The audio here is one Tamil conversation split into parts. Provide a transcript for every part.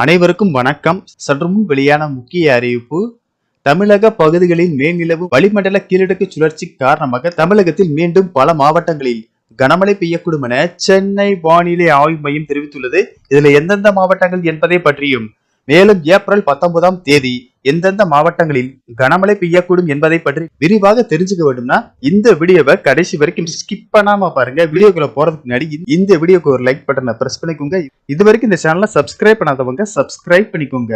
அனைவருக்கும் வணக்கம். சற்று முன் வெளியான முக்கிய அறிவிப்பு தமிழக பகுதிகளின் மேல்நிலவு வளிமண்டல கீழடுக்கு சுழற்சி காரணமாக தமிழகத்தில் மீண்டும் பல மாவட்டங்களில் கனமழை பெய்யக்கூடும் என சென்னை வானிலை ஆய்வு மையம் தெரிவித்துள்ளது. இதுல எந்தெந்த மாவட்டங்கள் என்பதை பற்றியும் மேலும் ஏப்ரல் பத்தொன்பதாம் தேதி எந்தெந்த மாவட்டங்களில் கனமழை பெய்யக்கூடும் என்பதை பற்றி விரிவாக தெரிஞ்சுக்க வேண்டும்னா இந்த வீடியோவை கடைசி வரைக்கும் ஸ்கிப் பண்ணாம பாருங்க. வீடியோக்குள்ள போறதுக்கு முன்னாடி இந்த வீடியோக்கு ஒரு லைக் பட்டனை பிரஸ் பண்ணிக்கோங்க. இது வரைக்கும் இந்த சேனலை சப்ஸ்கிரைப் பண்ணாதவங்க சப்ஸ்கிரைப் பண்ணிக்கோங்க.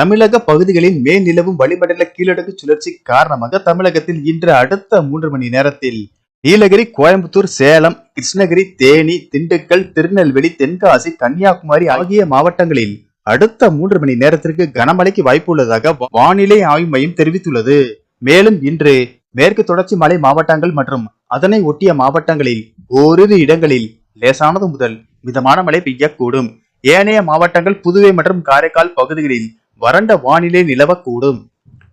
தமிழக பகுதிகளில் மேல் நிலவும் வளிமண்டல கீழடுக்கு சுழற்சி காரணமாக தமிழகத்தில் இன்று அடுத்த மூன்று மணி நேரத்தில் நீலகிரி கோயம்புத்தூர் சேலம் கிருஷ்ணகிரி தேனி திண்டுக்கல் திருநெல்வேலி தென்காசி கன்னியாகுமரி ஆகிய மாவட்டங்களில் அடுத்த மூன்று மணி நேரத்திற்கு கனமழைக்கு வாய்ப்பு உள்ளதாக வானிலை ஆய்வு மையம் தெரிவித்துள்ளது. மேலும் இன்று மேற்கு தொடர்ச்சி மலை மாவட்டங்கள் மற்றும் அதனை ஒட்டிய மாவட்டங்களில் ஓரிரு இடங்களில் லேசானது முதல் மிதமான மழை பெய்யக்கூடும். ஏனைய மாவட்டங்கள் புதுவை மற்றும் காரைக்கால் பகுதிகளில் வறண்ட வானிலை நிலவக்கூடும்.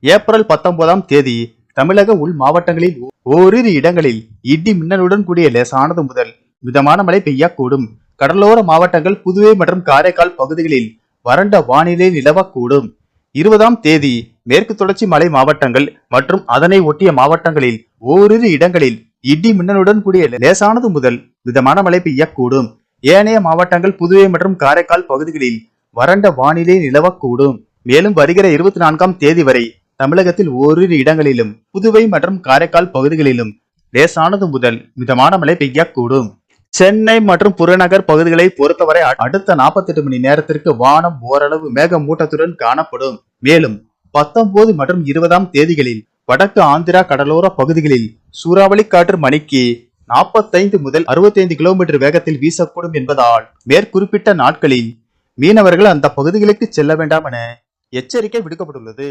ஏப்ரல் பத்தொன்பதாம் தேதி தமிழக உள் மாவட்டங்களில் ஓரிரு இடங்களில் இடி மின்னலுடன் கூடிய லேசானது முதல் மிதமான மழை பெய்யக்கூடும். கடலோர மாவட்டங்கள் புதுவை மற்றும் காரைக்கால் பகுதிகளில் வறண்ட வானிலை நிலவக்கூடும். இருபதாம் தேதி மேற்கு தொடர்ச்சி மலை மாவட்டங்கள் மற்றும் அதனை ஒட்டிய மாவட்டங்களில் ஓரிரு இடங்களில் இடி மின்னலுடன் கூடிய லேசானது முதல் மிதமான மழை பெய்யக்கூடும் ஏனைய மாவட்டங்கள் புதுவை மற்றும் காரைக்கால் பகுதிகளில் வறண்ட வானிலை நிலவக்கூடும். மேலும் வருகிற இருபத்தி நான்காம் தேதி வரை தமிழகத்தில் ஓரிரு இடங்களிலும் புதுவை மற்றும் காரைக்கால் பகுதிகளிலும் லேசானது முதல் மிதமான மழை பெய்யக்கூடும் சென்னை மற்றும் புறநகர் பகுதிகளை பொறுத்தவரை அடுத்த 48 மணி நேரத்திற்கு வானம் ஓரளவு மேகமூட்டத்துடன் காணப்படும். மேலும் பத்தொன்பது மற்றும் இருபதாம் தேதிகளில் வடக்கு ஆந்திரா கடலோர பகுதிகளில் சூறாவளி காற்று மணிக்கு நாற்பத்தைந்து முதல் 65 கிலோமீட்டர் வேகத்தில் வீசக்கூடும் என்பதால் மேற்குறிப்பிட்ட நாட்களில் மீனவர்கள் அந்த பகுதிகளுக்கு செல்ல வேண்டாம் என எச்சரிக்கை விடுக்கப்பட்டுள்ளது.